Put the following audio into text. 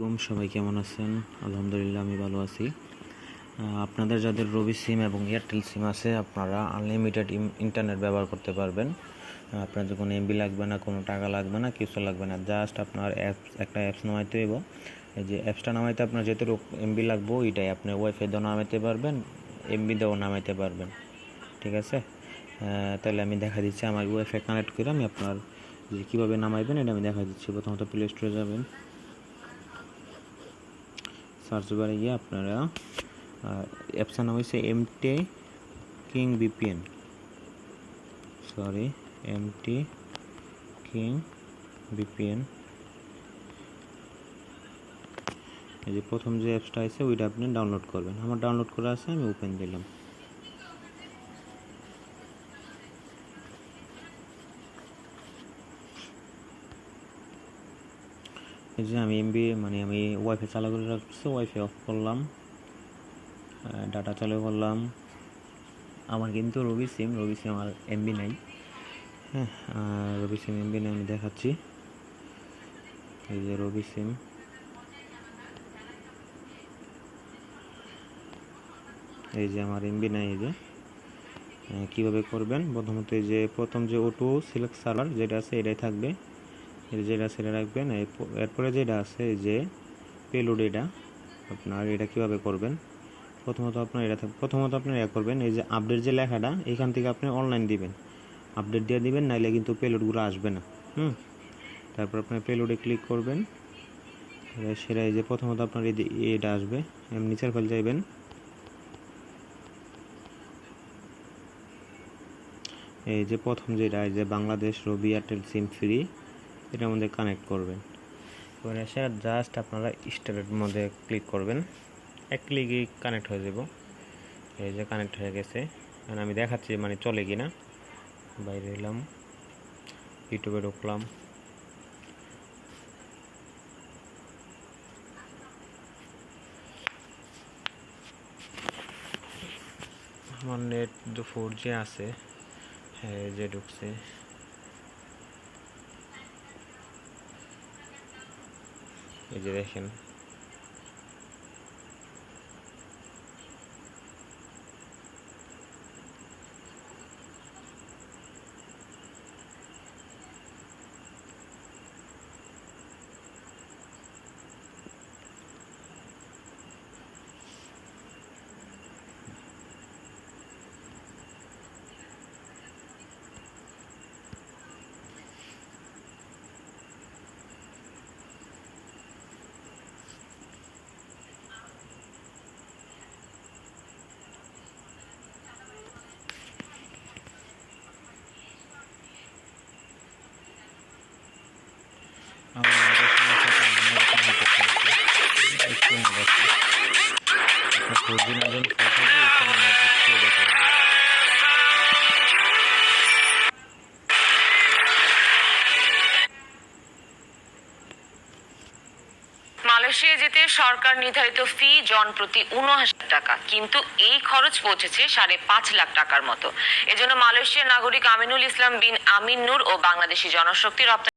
Room সবাই কেমন আছেন? আলহামদুলিল্লাহ, আমি ভালো আছি। আপনাদের যাদের রবি সিম এবং এয়ারটেল সিম আছে, আপনারা আনলিমিটেড ইন্টারনেট ব্যবহার করতে পারবেন। আপনাদের কোনো এমবি লাগবে না, কোনো টাকা লাগবে না, কিছু লাগবে না। জাস্ট আপনার অ্যাপস একটা অ্যাপস নামাইতে হইব। এই যে অ্যাপসটা নামাইতে আপনার যেহেতু এমবি লাগবো, ওইটাই আপনি ওয়াইফাই দিয়েও নামাইতে পারবেন এমবি দিয়েও নামাইতে পারবেন। ঠিক আছে? তাহলে আমি দেখা দিচ্ছি, আমার ওয়াইফাই কানেক্ট করে আমি আপনার যে কীভাবে নামাইবেন, এটা আমি দেখা দিচ্ছি। প্রথমত প্লে স্টোরে যাবেন। সার্চ বারে গিয়ে আপনারা অ্যাপসের নাম হচ্ছে MT king VPN sorry M MT king VPN এই যে প্রথম যে অ্যাপসটা আছে, ওইটা আপনি ডাউনলোড করবেন। আমার ডাউনলোড করা আছে, আমি ওপেন দিলাম। এই যে আমি এমবি মানে আমি ওয়াইফাই চালু করে রাখছি ওয়াইফাই অফ করলাম ডাটা চালু করলাম। আমার কিন্তু রবি সিম রবি সিম আমার এমবি নাই। হ্যাঁ রবি সিম এমবি নাই, আমি দেখাচ্ছি। এই যে রবি সিম এই যে আমার এমবি নাই, এই যে। কীভাবে করবেন? প্রথমত এই যে, প্রথম যে ওটু সিলেক্ট সার্ভার যেটা আছে, এটাই থাকবে। যেটা ছেড়ে রাখবেন এরপ- এরপরে যেটা আছে যে পেলোড এটা, আপনার এটা কীভাবে করবেন? প্রথমত আপনার এটা প্রথমত আপনার এটা করবেন, এই যে আপডেট যে লেখাটা, এখান থেকে আপনি অনলাইন দিবেন। আপডেট দিয়ে দিবেন, নাইলে কিন্তু পেলোডগুলো আসবে না, হুম? তারপর আপনার পেলোডে ক্লিক করবেন সেটা এই যে প্রথমত আপনার এটা আসবে নিচের ফেল যাইবেন এই যে প্রথম যেটা, এই যে Bangladesh Robi Airtel SIM free এটার মধ্যে কানেক্ট করবেন। এবার এসে জাস্ট আপনারা স্টারের মধ্যে ক্লিক করবেন। এক ক্লিকই কানেক্ট হয়ে যাব। এই যে কানেক্ট হয়ে গেছে। আর আমি দেখাচ্ছি মানে চলে কি না বাইরে এলাম। ইউটিউবে ঢুকলাম। আমার নেট ফোর জি আছে। হ্যাঁ যে ঢুকছে। এই যে দেখেন মালয়েশিয়া যেতে সরকার নির্ধারিত ফি জন প্রতি উনআশি টাকা, কিন্তু এই খরচ পৌঁছেছে সাড়ে পাঁচ লাখ টাকার মতো। এজন্য মালয়েশিয়ার নাগরিক আমিনুল ইসলাম বিন আমিন নূর ও বাংলাদেশি জনশক্তি রপ্তানি